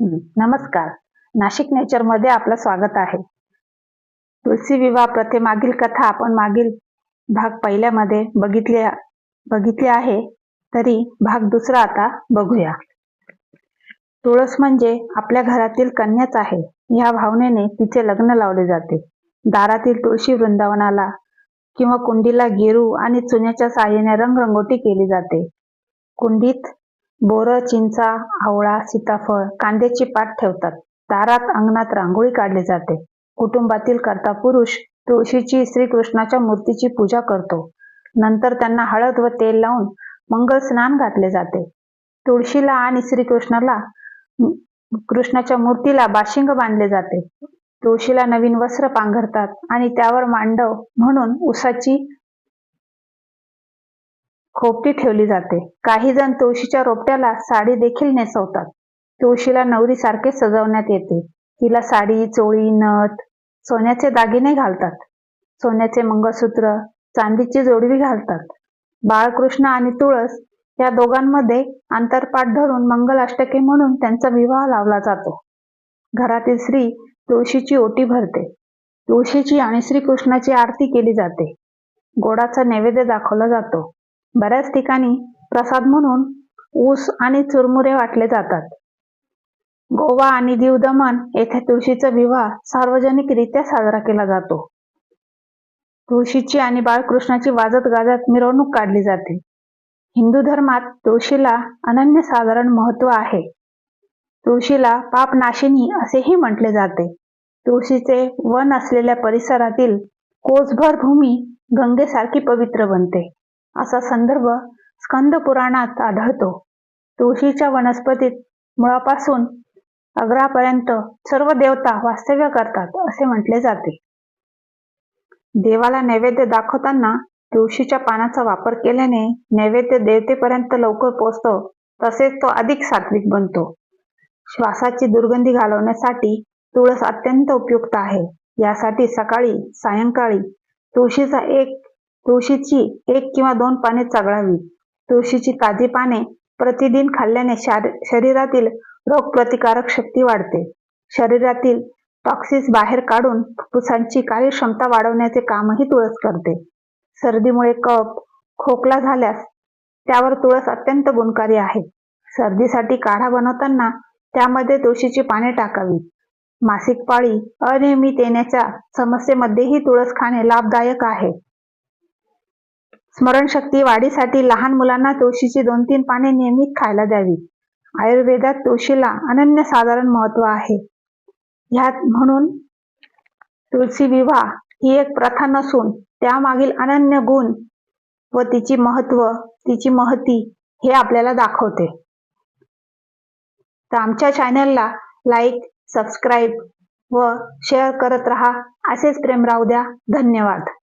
नमस्कार. नाशिक नेचरमध्ये आपलं स्वागत आहे. तुलसी विवाह प्रथेमागील कथा आपण मागील भाग पहिल्यामध्ये बघितले बघितले आहे. तरी भाग दुसरा आता बघूया. तुळस म्हणजे आपल्या घरातील कन्याच आहे. या भावनेने तिचे लग्न लावले जाते. दारातील तुळशी वृंदावनाला किंवा कुंडीला गेरू आणि चुन्याच्या साहाय्याने रंगरंगोटी केली जाते. कुंडीत बोर चिंचा आवळा सीताफळ कांद्याची पात ठेवतात. दारात अंगणात रांगोळी काढली जाते. कुटुंबातील कर्ता पुरुष तुळशीची श्रीकृष्णाच्या मूर्तीची पूजा करतो. नंतर त्यांना हळद व तेल लावून मंगल स्नान घातले जाते. तुळशीला आणि श्रीकृष्णाला कृष्णाच्या मूर्तीला बाशिंग बांधले जाते. तुळशीला नवीन वस्त्र पांघरतात आणि त्यावर मांडव म्हणून उसाची खोपटी ठेवली जाते. काही जण तुळशीच्या रोपट्याला साडी देखील नेसवतात. तुळशीला नवरीसारखे सजवण्यात येते. तिला साडी चोळी नथ सोन्याचे दागिने घालतात. सोन्याचे मंगळसूत्र चांदीची जोडवी घालतात. बाळकृष्ण आणि तुळस या दोघांमध्ये अंतरपाठ धरून मंगलाष्टके म्हणून त्यांचा विवाह लावला जातो. घरातील स्त्री तुळशीची ओटी भरते. तुळशीची आणि श्रीकृष्णाची आरती केली जाते. गोडाचा नैवेद्य दाखवला जातो. बऱ्याच ठिकाणी प्रसाद म्हणून ऊस आणि चुरमुरे वाटले जातात. गोवा आणि दीव दमण येथे तुळशीचा विवाह सार्वजनिकरित्या साजरा केला जातो. तुळशीची आणि बाळकृष्णाची वाजत गाजत मिरवणूक काढली जाते. हिंदू धर्मात तुळशीला अनन्य साधारण महत्त्व आहे. तुळशीला पापनाशिनी असेही म्हटले जाते. तुळशीचे वन असलेल्या परिसरातील कोसभर भूमी गंगेसारखी पवित्र बनते. असा संदर्भ स्कंद पुराणात आढळतो. तुळशीच्या वनस्पतीत मुळापासून अग्रापर्यंत सर्व देवता वास्तव्य करतात असे म्हटले जाते. देवाला नैवेद्य दाखवताना तुळशीच्या पानाचा वापर केल्याने नैवेद्य देवतेपर्यंत लवकर पोचतो तसेच तो अधिक सात्विक बनतो. श्वासाची दुर्गंधी घालवण्यासाठी तुळस अत्यंत उपयुक्त आहे. यासाठी सकाळी सायंकाळी तुळशीचा एक तुळशीची एक किंवा दोन पाने चघळावी. तुळशीची ताजी पाने प्रतिदिन खाल्ल्याने शरीरातील रोगप्रतिकारक शक्ती वाढते. शरीरातील टॉक्सिस बाहेर काढून फुफ्फुसांची कार्यक्षमता वाढवण्याचे कामही तुळस करते. सर्दीमुळे कप खोकला झाल्यास त्यावर तुळस अत्यंत गुणकारी आहे. सर्दीसाठी काढा बनवताना त्यामध्ये तुळशीची पाने टाकावी. मासिक पाळी अनियमित येण्याच्या समस्येमध्येही तुळस खाणे लाभदायक आहे. स्मरणशक्ती वाढीसाठी लहान मुलांना तुळशीची दोन तीन पाने नियमित खायला द्यावी. आयुर्वेदात तुळशीला अनन्यसाधारण महत्त्व आहे. ह्यात म्हणून तुळशी विवाह ही एक प्रथा नसून त्यामागील अनन्य गुण व तिची महत्त्व तिची महती हे आपल्याला दाखवते. तर आमच्या चॅनलला लाईक सबस्क्राईब व शेअर करत रहा. असेच प्रेम राहू द्या. धन्यवाद.